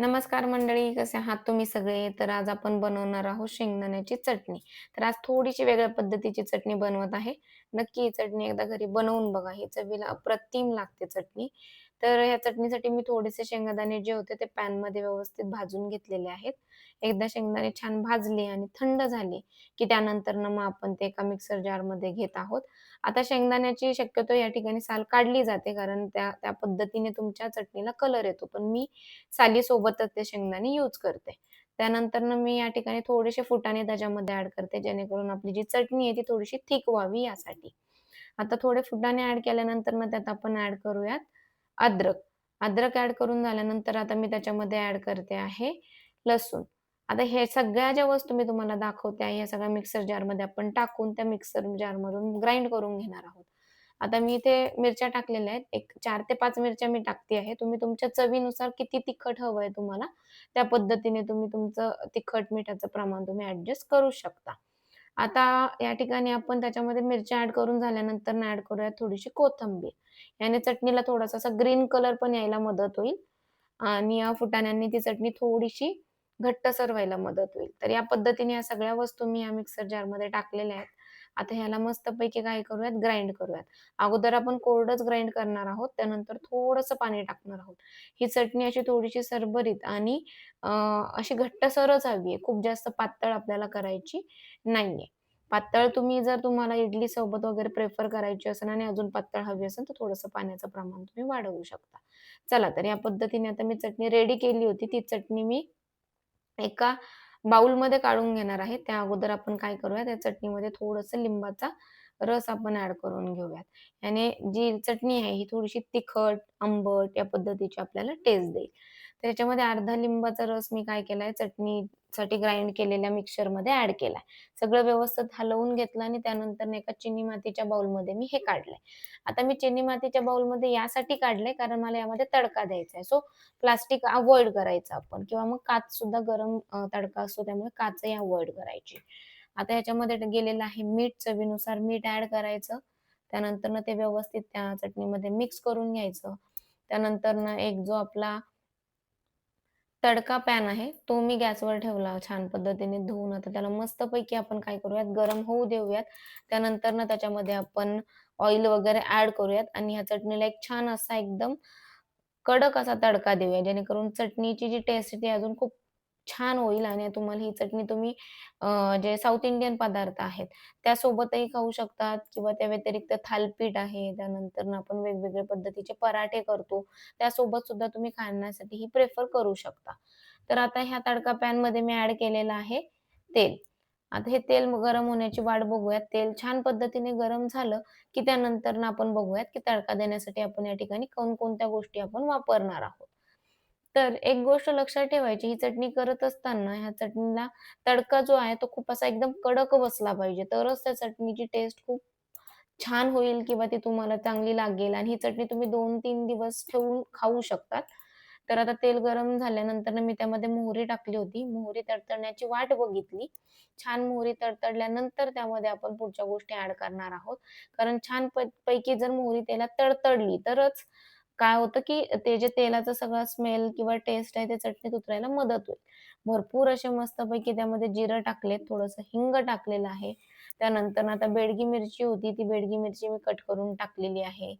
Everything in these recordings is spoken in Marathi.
नमस्कार मंडळी, कसे आहात तुम्ही सगळे? तर आज आपण बनवणार आहोत शेंगदाण्याची चटणी. तर आज थोडीशी वेगळ्या पद्धतीची चटणी बनवत आहे. नक्की ही चटणी एकदा घरी बनवून बघा. ही चवीला अप्रतिम लागते चटणी. तर या चटणीसाठी मी थोडेसे शेंगदाणे जे होते ते पॅनमध्ये व्यवस्थित भाजून घेतलेले आहेत. एकदा शेंगदाणे छान भाजले आणि थंड झाले, की त्यानंतरनं मग आपण ते एका मिक्सर जारमध्ये घेत आहोत. आता शेंगदाण्याची शक्यतो या ठिकाणी साल काढली जाते, कारण त्या त्या पद्धतीने तुमच्या चटणीला कलर येतो. पण मी सालीसोबतच ते शेंगदाणे यूज करते. त्यानंतरनं मी या ठिकाणी थोडेसे फुटाणे त्याच्यामध्ये ऍड करते, जेणेकरून आपली जी चटणी आहे ती थोडीशी थिक व्हावी यासाठी. आता थोडे फुटाणे ऍड केल्यानंतर मग त्यात आपण ऍड करूयात अद्रक. अद्रक ऍड करून झाल्यानंतर आता मी त्याच्यामध्ये ऍड करते आहे लसूण. आता हे सगळ्या ज्या वस्तू मी तुम्हाला दाखवते आहे, या सगळ्या मिक्सर जारमध्ये आपण टाकून त्या मिक्सर जारमधून ग्राइंड करून घेणार आहोत. आता मी इथे मिरच्या टाकलेल्या आहेत. एक चार ते पाच मिरच्या मी टाकते आहे. तुम्ही तुमच्या चवीनुसार किती तिखट हवं आहे तुम्हाला, त्या पद्धतीने तुम्ही तुमचं तिखट, मिठाचं प्रमाण तुम्ही ऍडजस्ट करू शकता. आता या ठिकाणी आपण त्याच्यामध्ये मिरच्या ॲड करून झाल्यानंतर ॲड करूया थोडीशी कोथिंबीर. याने चटणीला थोडासा असा ग्रीन कलर पण यायला मदत होईल आणि या फुटाण्यांनी ती चटणी थोडीशी घट्टसर व्हायला मदत होईल. तर या पद्धतीने या सगळ्या वस्तू मी या मिक्सर जारमध्ये टाकलेल्या आहेत. आता ह्याला मस्तपैकी काय करूयात ग्राइंड करूयात. अगोदर आपण कोरडच ग्राइंड करणार आहोत. त्यानंतर थोडंसं पाणी टाकणार आहोत. ही चटणी अशी थोडीशी सरभरीत आणि अशी अशी घट्टसरच हवी आहे. खूप जास्त पातळ आपल्याला करायची नाहीये. पातळ तुम्ही जर तुम्हाला इडली सोबत वगैरे प्रेफर करायची असेल आणि अजून पातळ हवी असेल, तर थोडंसं पाण्याचं प्रमाण तुम्ही वाढवू शकता. चला तर या पद्धतीने आता मी चटणी रेडी केली होती. ती चटणी मी एका बाउलमध्ये काढून घेणार आहे. त्या अगोदर आपण काय करूया, त्या चटणीमध्ये थोडंसं लिंबाचा रस आपण ऍड करून घेऊयात. याने जी चटणी आहे ही थोडीशी तिखट, आंबट या पद्धतीची आपल्याला टेस्ट देईल. त्याच्यामध्ये अर्धा लिंबाचा रस मी काय केलाय चटणीसाठी ग्राइंड केलेल्या मिक्सचरमध्ये ऍड केलाय. सगळं व्यवस्थित हलवून घेतलं आणि त्यानंतर एका चिनी मातीच्या बाउलमध्ये मी हे काढलंय. आता मी चिनी मातीच्या बाउलमध्ये यासाठी काढलंय कारण मला यामध्ये तडका द्यायचा आहे. सो प्लास्टिक अवॉइड करायचं आपण किंवा मग काच सुद्धा गरम तडका असतो त्यामुळे काचही अवॉइड करायची. आता याच्यामध्ये गेलेलं आहे मीठ, चवीनुसार मीठ ऍड करायचं. त्यानंतरनं ते व्यवस्थित त्या चटणीमध्ये मिक्स करून घ्यायचं. त्यानंतरनं एक जो आपला तडका पॅन आहे, तो मी गॅसवर ठेवला छान पद्धतीने धुवून. आता त्याला मस्तपैकी आपण काय करूयात, गरम होऊ देऊयात. त्यानंतर ना त्याच्यामध्ये आपण ऑइल वगैरे ऍड करूयात आणि ह्या चटणीला एक छान असा एकदम कडक असा तडका देऊया, जेणेकरून चटणीची जी टेस्ट ती अजून खूप छान होईल आणि तुम्हाला ही चटणी तुम्ही जे साऊथ इंडियन पदार्थ आहेत, त्यासोबतही खाऊ शकतात किंवा त्या व्यतिरिक्त थालीपीठ आहे, त्यानंतर आपण वेगवेगळ्या पद्धतीचे पराठे करतो, त्यासोबत सुद्धा तुम्ही खाण्यासाठी ही प्रेफर करू शकता. तर आता ह्या तडका पॅनमध्ये मी ऍड केलेलं आहे तेल. आता हे तेल गरम होण्याची वाट बघूयात. तेल छान पद्धतीने गरम झालं, की त्यानंतरनं आपण बघूयात, की तडका देण्यासाठी आपण या ठिकाणी कोणकोणत्या गोष्टी आपण वापरणार आहोत. तर एक गोष्ट लक्षात ठेवायची, ही चटणी करत असताना ह्या चटणीला तडका जो आहे तो खूप असा एकदम कडक बसला पाहिजे. तरच त्या चटणीची टेस्ट खूप छान होईल किंवा ती तुम्हाला चांगली लागेल आणि ही चटणी तुम्ही 2-3 दिवस ठेवून खाऊ शकतात. तर आता तेल गरम झाल्यानंतर मी त्यामध्ये मोहरी टाकली होती. मोहरी तडतडण्याची वाट बघितली. छान मोहरी तडतडल्यानंतर त्यामध्ये आपण पुढच्या गोष्टी ऍड करणार आहोत. कारण छान पैकी जर मोहरी त्याला तडतडली तरच काय होतं, की ते जे तेलाचा सगळा स्मेल किंवा टेस्ट आहे ते चटणीत उतरायला मदत होईल. भरपूर असे मस्तपैकी त्यामध्ये जिरं टाकलेत, थोडंसं हिंग टाकलेलं आहे. त्यानंतर आता बेडगी मिरची होती, ती बेडगी मिरची मी कट करून टाकलेली आहे.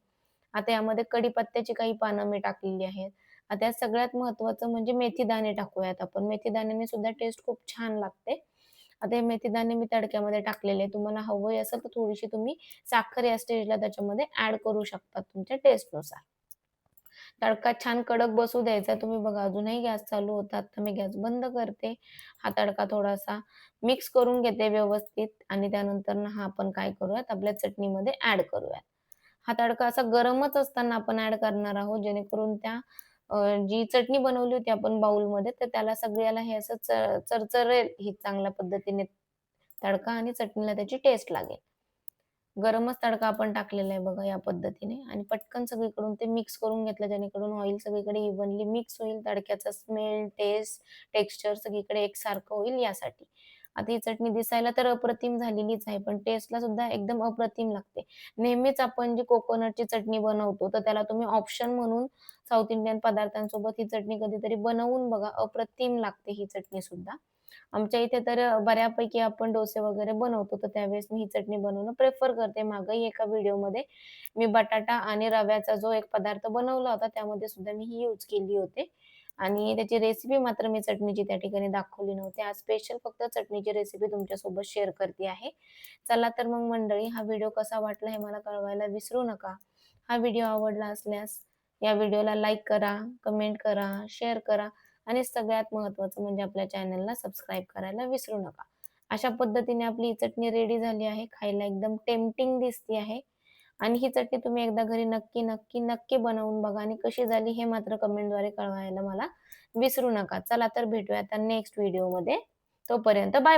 आता यामध्ये कढीपत्त्याची काही पानं मी टाकलेली आहेत. आता यात सगळ्यात महत्त्वाचं म्हणजे मेथीदाणे टाकूयात आपण. मेथीदाण्याने सुद्धा टेस्ट खूप छान लागते. आता हे मेथीदाणे मी तडक्यामध्ये टाकलेले तुम्हाला हवं असेल तर थोडीशी तुम्ही साखर या स्टेजला त्याच्यामध्ये ऍड करू शकता तुमच्या टेस्टनुसार. तडका छान कडक बसू द्यायचा. तुम्ही बघा अजूनही गॅस चालू होता. आता मी गॅस बंद करते. हा तडका थोडासा मिक्स करून घेते व्यवस्थित आणि त्यानंतरनं हा आपण काय करूयात आपल्या चटणीमध्ये ऍड करूयात. हा तडका असा गरमच असताना आपण ऍड करणार आहोत जेणेकरून त्या जी चटणी बनवली होती आपण बाउलमध्ये तर त्याला सगळ्याला हे असं चरचरेल ही चांगल्या पद्धतीने तडका आणि चटणीला त्याची टेस्ट लागेल. गरमच तडका आपण टाकलेला आहे बघा या पद्धतीने आणि पटकन सगळीकडून ते मिक्स करून घेतलं जेणेकरून ऑइल सगळीकडे इव्हनली मिक्स होईल. तडक्याचा स्मेल, टेस्ट, टेक्स्चर सगळीकडे एकसारखं होईल यासाठी. आता ही चटणी दिसायला तर अप्रतिम झालेलीच आहे, पण टेस्टला सुद्धा एकदम अप्रतिम लागते. नेहमीच आपण जी कोकोनटची चटणी बनवतो, तर त्याला तुम्ही ऑप्शन म्हणून साऊथ इंडियन पदार्थांसोबत ही चटणी कधीतरी बनवून बघा. अप्रतिम लागते ही चटणी सुद्धा. आमच्या इथे तर बऱ्यापैकी आपण डोसे वगैरे बनवतो, तर त्यावेळेस मी ही चटणी बनवणं प्रेफर करते. मागेही एका व्हिडिओमध्ये मी बटाटा आणि रव्याचा जो एक पदार्थ बनवला होता, त्यामध्ये सुद्धा मी ही यूज केली होती आणि त्याची रेसिपी मात्र मी चटणीची त्या ठिकाणी दाखवली नव्हती. आज स्पेशल फक्त चटणीची रेसिपी तुमच्यासोबत शेअर करते आहे. चला तर मग मंडळी, हा व्हिडिओ कसा वाटला हे मला कळवायला विसरू नका. हा व्हिडिओ आवडला असल्यास या व्हिडिओला लाईक करा, कमेंट करा, शेअर करा आणि सगळ्यात महत्वाचं म्हणजे आपल्या चॅनलला सबस्क्राईब करायला विसरू नका. अशा पद्धतीने आपली ही चटणी रेडी झाली आहे. खायला एकदम टेम्पटिंग दिसती आहे आणि ही चटणी तुम्ही एकदा घरी नक्की, नक्की, नक्की बनवून बघा आणि कशी झाली हे मात्र कमेंटद्वारे कळवायला मला विसरू नका. चला तर भेटूया आता नेक्स्ट व्हिडिओमध्ये. तोपर्यंत बाय